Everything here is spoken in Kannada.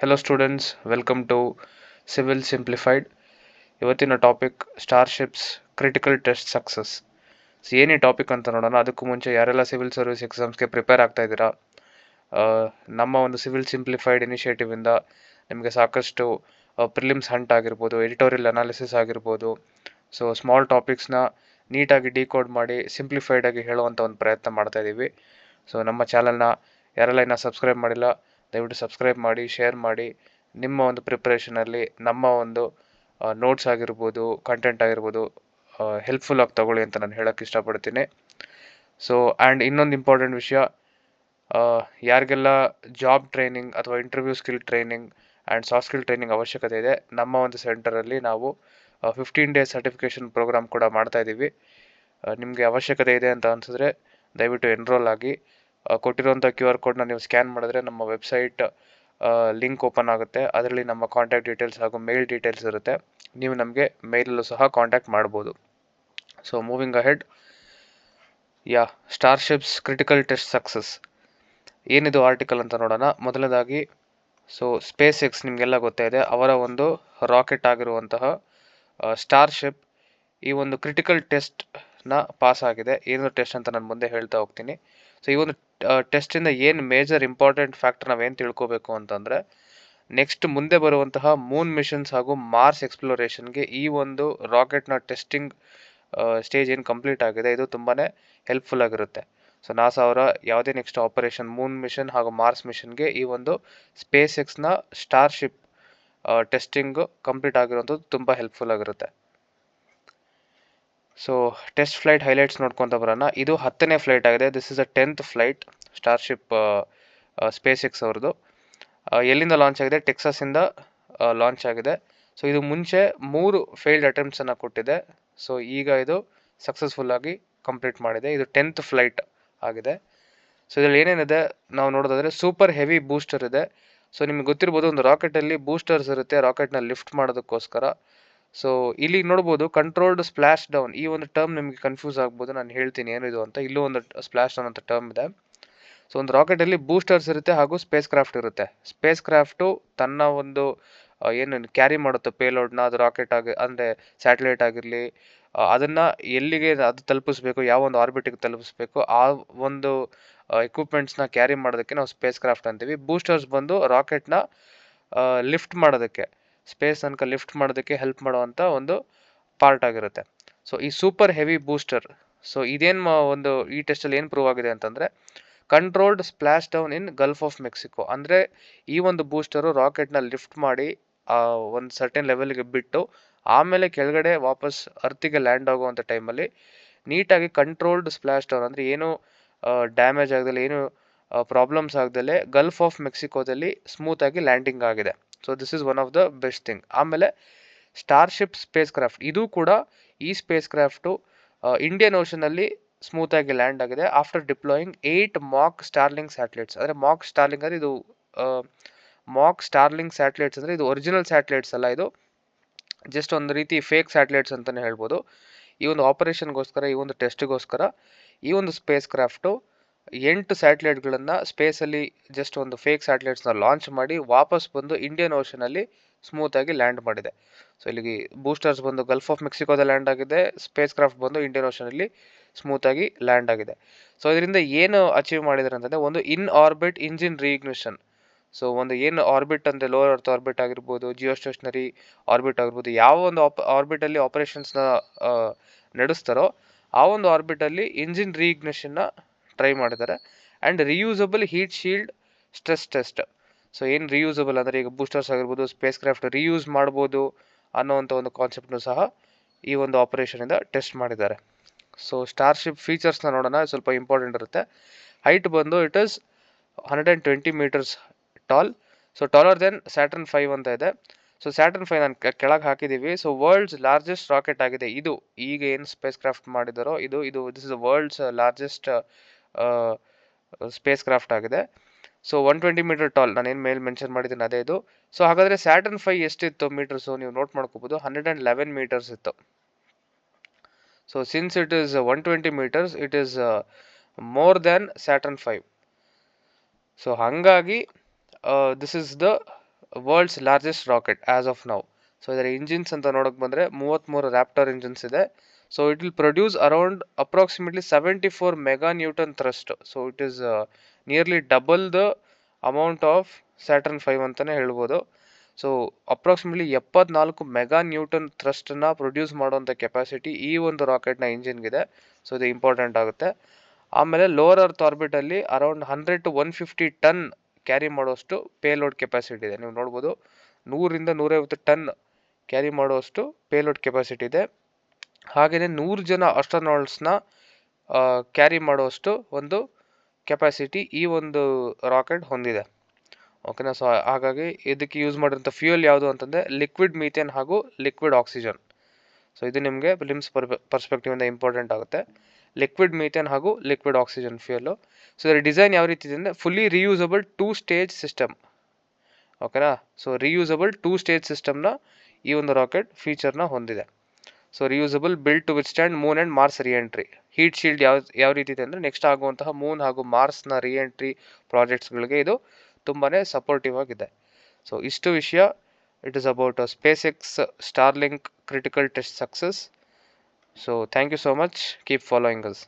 Hello students welcome to civil simplified ಇವತ್ತಿನ topic starships critical test success so ಏನೇ ಟಾಪಿಕ್ ಅಂತ ನೋಡೋಣ. ಅದಕ್ಕೂ ಮುಂಚೆ ಯಾರೆಲ್ಲ ಸಿವಿಲ್ ಸರ್ವಿಸ್ ಎಕ್ಸಾಮ್ಸ್ಗೆ ಪ್ರಿಪೇರ್ ಆಗ್ತಾ ಇದ್ದೀರಾ? ನಮ್ಮ ಒಂದು ಸಿವಿಲ್ ಸಿಂಪ್ಲಿಫೈಡ್ ಇನಿಷಿಯೇಟಿವಿಂದ ನಿಮಗೆ ಸಾಕಷ್ಟು ಪ್ರಿಲಿಮ್ಸ್ ಹಂಟ್ ಆಗಿರ್ಬೋದು ಎಡಿಟೋರಿಯಲ್ ಅನಾಲಿಸಿಸ್ ಆಗಿರ್ಬೋದು. ಸೊ ಸ್ಮಾಲ್ ಟಾಪಿಕ್ಸ್ನ ನೀಟಾಗಿ ಡಿಕೋಡ್ ಮಾಡಿ ಸಿಂಪ್ಲಿಫೈಡಾಗಿ ಹೇಳುವಂಥ ಒಂದು ಪ್ರಯತ್ನ ಮಾಡ್ತಾ ಇದ್ದೀವಿ ಸೊ ನಮ್ಮ ಚಾನಲ್ನ ಯಾರೆಲ್ಲ ಇನ್ನೂ ಸಬ್ಸ್ಕ್ರೈಬ್ ಮಾಡಿಲ್ಲ ದಯವಿಟ್ಟು ಸಬ್ಸ್ಕ್ರೈಬ್ ಮಾಡಿ ಶೇರ್ ಮಾಡಿ. ನಿಮ್ಮ ಒಂದು ಪ್ರಿಪ್ರೇಷನಲ್ಲಿ ನಮ್ಮ ಒಂದು ನೋಟ್ಸ್ ಆಗಿರ್ಬೋದು ಕಂಟೆಂಟ್ ಆಗಿರ್ಬೋದು ಹೆಲ್ಪ್ಫುಲ್ ಆಗಿ ತಗೊಳ್ಳಿ ಅಂತ ನಾನು ಹೇಳೋಕ್ಕೆ ಇಷ್ಟಪಡ್ತೀನಿ. ಸೊ ಆ್ಯಂಡ್ ಇನ್ನೊಂದು ಇಂಪಾರ್ಟೆಂಟ್ ವಿಷಯ ಯಾರಿಗೆಲ್ಲ ಜಾಬ್ ಟ್ರೈನಿಂಗ್ ಅಥವಾ interview skill training and soft skill training ಅವಶ್ಯಕತೆ ಇದೆ, ನಮ್ಮ ಒಂದು ಸೆಂಟರಲ್ಲಿ ನಾವು ಫಿಫ್ಟೀನ್ ಡೇಸ್ ಸರ್ಟಿಫಿಕೇಷನ್ ಪ್ರೋಗ್ರಾಮ್ ಕೂಡ ಮಾಡ್ತಾಯಿದ್ದೀವಿ ನಿಮಗೆ ಅವಶ್ಯಕತೆ ಇದೆ ಅಂತ ಅನಿಸಿದ್ರೆ ದಯವಿಟ್ಟು ಎನ್ರೋಲ್ ಆಗಿ. ಕೊಟ್ಟಿರುವಂಥ ಕ್ಯೂ ಆರ್ ಕೋಡ್ನ ನೀವು ಸ್ಕ್ಯಾನ್ ಮಾಡಿದ್ರೆ ನಮ್ಮ ವೆಬ್ಸೈಟ್ ಲಿಂಕ್ ಓಪನ್ ಆಗುತ್ತೆ. ಅದರಲ್ಲಿ ನಮ್ಮ ಕಾಂಟ್ಯಾಕ್ಟ್ ಡೀಟೇಲ್ಸ್ ಹಾಗೂ ಮೇಲ್ ಡೀಟೇಲ್ಸ್ ಇರುತ್ತೆ. ನೀವು ನಮಗೆ ಮೇಲಲ್ಲೂ ಸಹ ಕಾಂಟ್ಯಾಕ್ಟ್ ಮಾಡ್ಬೋದು. So moving ahead yeah starships critical test success ಏನಿದು ಆರ್ಟಿಕಲ್ ಅಂತ ನೋಡೋಣ. ಮೊದಲನೇದಾಗಿ ಸೊ ಸ್ಪೇಸ್ ಎಕ್ಸ್ ನಿಮಗೆಲ್ಲ ಗೊತ್ತೇ ಇದೆ. ಅವರ ಒಂದು ರಾಕೆಟ್ ಆಗಿರುವಂತಹ ಸ್ಟಾರ್ಶಿಪ್ ಈ ಒಂದು ಕ್ರಿಟಿಕಲ್ ಟೆಸ್ಟ್ನ ಪಾಸ್ ಆಗಿದೆ. ಏನು ಟೆಸ್ಟ್ ಅಂತ ನಾನು ಮುಂದೆ ಹೇಳ್ತಾ ಹೋಗ್ತೀನಿ. ಸೊ ಈ ಒಂದು ಟೆಸ್ಟಿಂದ ಏನು ಮೇಜರ್ ಇಂಪಾರ್ಟೆಂಟ್ ಫ್ಯಾಕ್ಟರ್ ನಾವೇನು ತಿಳ್ಕೋಬೇಕು ಅಂತಂದರೆ ನೆಕ್ಸ್ಟ್ ಮುಂದೆ ಬರುವಂತಹ ಮೂನ್ ಮಿಷನ್ಸ್ ಹಾಗೂ ಮಾರ್ಸ್ ಎಕ್ಸ್ಪ್ಲೋರೇಷನ್ಗೆ ಈ ಒಂದು ರಾಕೆಟ್ನ ಟೆಸ್ಟಿಂಗ್ ಸ್ಟೇಜ್ ಏನು ಕಂಪ್ಲೀಟ್ ಆಗಿದೆ, ಇದು ತುಂಬಾ ಹೆಲ್ಪ್ಫುಲ್ ಆಗಿರುತ್ತೆ. ಸೊ ನಾಸಾ ಅವರ ಯಾವುದೇ ನೆಕ್ಸ್ಟ್ ಆಪರೇಷನ್ ಮೂನ್ ಮಿಷನ್ ಹಾಗೂ ಮಾರ್ಸ್ ಮಿಷನ್ಗೆ ಈ ಒಂದು ಸ್ಪೇಸ್ ಎಕ್ಸ್ನ ಸ್ಟಾರ್ಶಿಪ್ ಟೆಸ್ಟಿಂಗು ಕಂಪ್ಲೀಟ್ ಆಗಿರುವಂಥದ್ದು ತುಂಬ ಹೆಲ್ಪ್ಫುಲ್ ಆಗಿರುತ್ತೆ. ಸೊ ಟೆಸ್ಟ್ ಫ್ಲೈಟ್ ಹೈಲೈಟ್ಸ್ ನೋಡ್ಕೊತ ಬರೋಣ. ಇದು ಹತ್ತನೇ ಫ್ಲೈಟ್ ಆಗಿದೆ. This is a tenth flight starship SpaceX ಅವ್ರದ್ದು. ಎಲ್ಲಿಂದ ಲಾಂಚ್ ಆಗಿದೆ? ಟೆಕ್ಸಸಿಂದ ಲಾಂಚ್ ಆಗಿದೆ. ಸೊ ಇದು ಮುಂಚೆ ಮೂರು ಫೇಲ್ಡ್ ಅಟೆಂಪ್ಟ್ಸನ್ನು ಕೊಟ್ಟಿದೆ. ಸೊ ಈಗ ಇದು ಸಕ್ಸಸ್ಫುಲ್ ಆಗಿ ಕಂಪ್ಲೀಟ್ ಮಾಡಿದೆ. ಇದು ಟೆಂತ್ ಫ್ಲೈಟ್ ಆಗಿದೆ. ಸೊ ಇದರಲ್ಲಿ ಏನೇನಿದೆ? ನಾವು ನೋಡೋದಾದ್ರೆ ಸೂಪರ್ ಹೆವಿ ಬೂಸ್ಟರ್ ಇದೆ. ಸೊ ನಿಮ್ಗೆ ಗೊತ್ತಿರ್ಬೋದು, ಒಂದು ರಾಕೆಟಲ್ಲಿ ಬೂಸ್ಟರ್ಸ್ ಇರುತ್ತೆ. ರಾಕೆಟ್ನ ಲಿಫ್ಟ್ ಮಾಡೋದಕ್ಕೋಸ್ಕರ. ಸೊ ಇಲ್ಲಿ ನೋಡ್ಬೋದು ಕಂಟ್ರೋಲ್ಡ್ ಸ್ಪ್ಲಾಶ್ ಡೌನ್ ಈ ಒಂದು ಟರ್ಮ್ ನಿಮಗೆ ಕನ್ಫ್ಯೂಸ್ ಆಗ್ಬೋದು, ನಾನು ಹೇಳ್ತೀನಿ ಏನಿದು ಅಂತ. ಇಲ್ಲೂ ಒಂದು ಸ್ಪ್ಲಾಶ್ ಡೌನ್ ಅಂತ ಟರ್ಮ್ ಇದೆ. ಸೊ ಒಂದು ರಾಕೆಟಲ್ಲಿ ಬೂಸ್ಟರ್ಸ್ ಇರುತ್ತೆ ಹಾಗೂ ಸ್ಪೇಸ್ ಕ್ರಾಫ್ಟ್ ಇರುತ್ತೆ. ಸ್ಪೇಸ್ ಕ್ರಾಫ್ಟು ತನ್ನ ಒಂದು ಏನು ಕ್ಯಾರಿ ಮಾಡುತ್ತೆ ಪೇಲೋಡ್ನ ಅದು ರಾಕೆಟ್ ಆಗಿ, ಅಂದರೆ ಸ್ಯಾಟಲೈಟ್ ಆಗಿರಲಿ ಅದನ್ನು ಎಲ್ಲಿಗೆ ಅದು ತಲುಪಿಸ್ಬೇಕು, ಯಾವ ಒಂದು ಆರ್ಬಿಟಿಗೆ ತಲುಪಿಸ್ಬೇಕು, ಆ ಒಂದು ಎಕ್ವಿಪ್ಮೆಂಟ್ಸ್ನ ಕ್ಯಾರಿ ಮಾಡೋದಕ್ಕೆ ನಾವು ಸ್ಪೇಸ್ ಕ್ರಾಫ್ಟ್ ಅಂತೀವಿ. ಬೂಸ್ಟರ್ಸ್ ಬಂದು ರಾಕೆಟ್ನ ಲಿಫ್ಟ್ ಮಾಡೋದಕ್ಕೆ. ಸ್ಪೇಸ್ ತನಕ ಲಿಫ್ಟ್ ಮಾಡೋದಕ್ಕೆ ಹೆಲ್ಪ್ ಮಾಡುವಂಥ ಒಂದು ಪಾರ್ಟ್ ಆಗಿರುತ್ತೆ. ಸೊ ಈ ಸೂಪರ್ ಹೆವಿ ಬೂಸ್ಟರ್ ಸೊ ಇದೇನು ಒಂದು ಈ ಟೆಸ್ಟಲ್ಲಿ ಏನು ಪ್ರೂವ್ ಆಗಿದೆ ಅಂತಂದರೆ controlled splashdown in Gulf of Mexico ಅಂದರೆ ಈ ಒಂದು ಬೂಸ್ಟರು ರಾಕೆಟ್ನ ಲಿಫ್ಟ್ ಮಾಡಿ ಒಂದು ಸರ್ಟೆನ್ ಲೆವೆಲ್ಗೆ ಬಿಟ್ಟು, ಆಮೇಲೆ ಕೆಳಗಡೆ ವಾಪಸ್ ಅರ್ತಿಗೆ ಲ್ಯಾಂಡ್ ಆಗುವಂಥ ಟೈಮಲ್ಲಿ ನೀಟಾಗಿ ಕಂಟ್ರೋಲ್ಡ್ ಸ್ಪ್ಲಾಶ್ ಡೌನ್ ಅಂದರೆ ಏನು ಡ್ಯಾಮೇಜ್ ಆಗದಲ್ಲೇ ಏನು ಪ್ರಾಬ್ಲಮ್ಸ್ ಆಗದಲ್ಲೇ ಗಲ್ಫ್ ಆಫ್ ಮೆಕ್ಸಿಕೋದಲ್ಲಿ ಸ್ಮೂತಾಗಿ ಲ್ಯಾಂಡಿಂಗ್ ಆಗಿದೆ. So this is one of the best thing ಆಮೇಲೆ ಸ್ಟಾರ್ಶಿಪ್ ಸ್ಪೇಸ್ ಕ್ರಾಫ್ಟ್ ಇದು ಕೂಡ ಈ ಸ್ಪೇಸ್ ಕ್ರಾಫ್ಟು ಇಂಡಿಯನ್ ಓಷನಲ್ಲಿ ಸ್ಮೂತಾಗಿ ಲ್ಯಾಂಡ್ ಆಗಿದೆ after deploying eight mock Starlink satellites ಅಂದರೆ ಮಾಕ್ ಸ್ಟಾರ್ಲಿಂಗ್ ಅಂದರೆ ಇದು ಮಾಕ್ ಸ್ಟಾರ್ಲಿಂಗ್ ಸ್ಯಾಟಲೈಟ್ಸ್ ಅಂದರೆ ಇದು ಒರಿಜಿನಲ್ ಸ್ಯಾಟಲೈಟ್ಸ್ ಅಲ್ಲ ಇದು. ಜಸ್ಟ್ ಒಂದು ರೀತಿ ಫೇಕ್ ಸ್ಯಾಟಲೈಟ್ಸ್ ಅಂತಲೇ ಹೇಳ್ಬೋದು. ಈ ಒಂದು ಆಪರೇಷನ್ಗೋಸ್ಕರ ಈ ಒಂದು ಟೆಸ್ಟ್ಗೋಸ್ಕರ ಈ ಒಂದು ಸ್ಪೇಸ್ ಕ್ರಾಫ್ಟು ಎಂಟು ಸ್ಯಾಟಲೈಟ್ಗಳನ್ನು ಸ್ಪೇಸಲ್ಲಿ ಜಸ್ಟ್ ಒಂದು ಫೇಕ್ ಸ್ಯಾಟಲೈಟ್ಸ್ನ ಲಾಂಚ್ ಮಾಡಿ ವಾಪಸ್ ಬಂದು ಇಂಡಿಯನ್ ಓಷನಲ್ಲಿ ಸ್ಮೂತಾಗಿ ಲ್ಯಾಂಡ್ ಮಾಡಿದೆ. ಸೊ, ಇಲ್ಲಿಗೆ ಬೂಸ್ಟರ್ಸ್ ಬಂದು ಗಲ್ಫ್ ಆಫ್ ಮೆಕ್ಸಿಕೋದಲ್ಲಿ ಲ್ಯಾಂಡ್ ಆಗಿದೆ ಸ್ಪೇಸ್ ಕ್ರಾಫ್ಟ್ ಬಂದು ಇಂಡಿಯನ್ ಓಷನಲ್ಲಿ ಸ್ಮೂತಾಗಿ ಲ್ಯಾಂಡ್ ಆಗಿದೆ. ಸೊ, ಇದರಿಂದ ಏನು ಅಚೀವ್ ಮಾಡಿದ್ದಾರೆ ಅಂತಂದರೆ, ಒಂದು in orbit engine reignition. So, ಒಂದು ಏನು ಆರ್ಬಿಟ್ ಅಂದರೆ ಲೋವರ್ ಅರ್ತ್ ಆರ್ಬಿಟ್ ಆಗಿರ್ಬೋದು ಜಿಯೋ ಸ್ಟೇಷನರಿ ಆರ್ಬಿಟ್ ಆಗಿರ್ಬೋದು, ಯಾವ ಒಂದು ಆಪ್, ಆರ್ಬಿಟಲ್ಲಿ ಆಪರೇಷನ್ಸ್ನ ನಡೆಸ್ತಾರೋ ಆ ಒಂದು ಆರ್ಬಿಟಲ್ಲಿ ಇಂಜಿನ್ ರೀಇಗ್ನಿಷನ್ನ ಟ್ರೈ ಮಾಡಿದ್ದಾರೆ. And reusable heat shield stress test so ಏನು ರಿಯೂಸಬಲ್ ಅಂದರೆ ಈಗ ಬೂಸ್ಟರ್ಸ್ ಆಗಿರ್ಬೋದು ಸ್ಪೇಸ್ ಕ್ರಾಫ್ಟ್ ರಿಯೂಸ್ ಮಾಡ್ಬೋದು ಅನ್ನೋವಂಥ ಒಂದು ಕಾನ್ಸೆಪ್ಟ್ನು ಸಹ ಈ ಒಂದು ಆಪರೇಷನಿಂದ ಟೆಸ್ಟ್ ಮಾಡಿದ್ದಾರೆ. ಸೊ ಸ್ಟಾರ್ಶಿಪ್ ಫೀಚರ್ಸ್ನ ನೋಡೋಣ ಸ್ವಲ್ಪ ಇಂಪಾರ್ಟೆಂಟ್ ಇರುತ್ತೆ. ಹೈಟ್ ಬಂದು it is hundred and twenty metres tall so taller than Saturn five ಅಂತ ಇದೆ. ಸೊ ಸ್ಯಾಟರ್ನ್ ಫೈವ್ ನಾನು ಕೆಳಗೆ ಹಾಕಿದ್ದೀವಿ ಸೊ ವರ್ಲ್ಡ್ಸ್ ಲಾರ್ಜೆಸ್ಟ್ ರಾಕೆಟ್ ಆಗಿದೆ. ಇದು ಈಗ ಏನು ಸ್ಪೇಸ್ ಕ್ರಾಫ್ಟ್ ಮಾಡಿದಾರೋ, ಇದು ಇದು this is world's largest spacecraft ಆಗಿದೆ. So one twenty metre tall ನಾನು ಏನು ಮೇಲ್ ಮೆನ್ಷನ್ ಮಾಡಿದ್ದೀನಿ ಅದೇ ಇದು. ಸೊ ಹಾಗಾದರೆ ಸ್ಯಾಟರ್ನ್ ಫೈ ಎಷ್ಟಿತ್ತು ಮೀಟರ್ಸು ನೀವು ನೋಟ್ ಮಾಡ್ಕೋಬೋದು. ಹಂಡ್ರೆಡ್ ಆ್ಯಂಡ್ ಲೆವೆನ್ ಮೀಟರ್ಸ್ ಇತ್ತು so since it is one twenty metres it is more than Saturn five so ಹಾಗಾಗಿ this is the world's largest rocket as of now so ಇದರ ಇಂಜಿನ್ಸ್ ಅಂತ ನೋಡೋಕ್ಕೆ ಬಂದರೆ ಮೂವತ್ತ್ಮೂರು ರ್ಯಾಪ್ಟರ್ ಇಂಜಿನ್ಸ್ ಇದೆ. So it will produce around approximately seventy four mega newton thrust so it is nearly double the amount of Saturn five ಅಂತಲೇ ಹೇಳ್ಬೋದು. ಸೊ ಅಪ್ರಾಕ್ಸಿಮೇಟ್ಲಿ ಎಪ್ಪತ್ನಾಲ್ಕು ಮೆಗಾ ನ್ಯೂಟನ್ ಥ್ರಸ್ಟನ್ನ ಪ್ರೊಡ್ಯೂಸ್ ಮಾಡುವಂಥ ಕೆಪಾಸಿಟಿ ಈ ಒಂದು ರಾಕೆಟ್ನ ಇಂಜಿನ್ಗಿದೆ ಸೊ ಇದು ಇಂಪಾರ್ಟೆಂಟ್ ಆಗುತ್ತೆ. ಆಮೇಲೆ lower earth ಆರ್ಬಿಟಲ್ಲಿ around hundred to one fifty ton carry ಮಾಡೋಷ್ಟು ಪೇಲೋಡ್ ಕೆಪಾಸಿಟಿ ಇದೆ. ನೀವು ನೋಡ್ಬೋದು, ನೂರಿಂದ ನೂರೈವತ್ತು ಟನ್ ಕ್ಯಾರಿ ಮಾಡುವಷ್ಟು ಪೇಲೋಡ್ ಕೆಪಾಸಿಟಿ ಇದೆ. ಹಾಗೆಯೇ ನೂರು ಜನ ಅಸ್ಟ್ರೋನಾಟ್ಸ್ನ ಕ್ಯಾರಿ ಮಾಡುವಷ್ಟು ಒಂದು ಕೆಪಾಸಿಟಿ ಈ ಒಂದು ರಾಕೆಟ್ ಹೊಂದಿದೆ. ಓಕೆನಾ ಸೊ ಹಾಗಾಗಿ ಇದಕ್ಕೆ ಯೂಸ್ ಮಾಡಿರೋಂಥ ಫ್ಯೂಯಲ್ ಯಾವುದು ಅಂತಂದರೆ ಲಿಕ್ವಿಡ್ ಮೀಥೇನ್ ಹಾಗೂ ಲಿಕ್ವಿಡ್ ಆಕ್ಸಿಜನ್ ಸೊ ಇದು ನಿಮಗೆ ಫಿಲಿಮ್ಸ್ ಪರ್ ಪರ್ಸ್ಪೆಕ್ಟಿವಿಂದ ಇಂಪಾರ್ಟೆಂಟ್ ಆಗುತ್ತೆ. ಲಿಕ್ವಿಡ್ ಮೀಥೇನ್ ಹಾಗೂ ಲಿಕ್ವಿಡ್ ಆಕ್ಸಿಜನ್ ಫ್ಯೂಯಲು ಸೊ ಇದರ ಡಿಸೈನ್ ಯಾವ ರೀತಿ ಇದೆ ಅಂದರೆ fully reusable two stage system ಓಕೆನಾ ಸೊ ರಿಯೂಸಬಲ್ ಟೂ ಸ್ಟೇಜ್ ಸಿಸ್ಟಮ್ನ ಈ ಒಂದು ರಾಕೆಟ್ ಫೀಚರ್ನ ಹೊಂದಿದೆ. So reusable build to withstand moon and Mars reentry heat shield ಯಾವ ಯಾವ ರೀತಿ ಇದೆ ಅಂದರೆ ನೆಕ್ಸ್ಟ್ ಆಗುವಂತಹ ಮೂನ್ ಹಾಗೂ ಮಾರ್ಸ್ನ ರಿಎಂಟ್ರಿ ಪ್ರಾಜೆಕ್ಟ್ಸ್ಗಳಿಗೆ ಇದು ತುಂಬಾ ಸಪೋರ್ಟಿವ್ ಆಗಿದೆ. ಸೊ ಇಷ್ಟು ವಿಷಯ. It is about SpaceX Starlink critical test success so thank you so much keep following us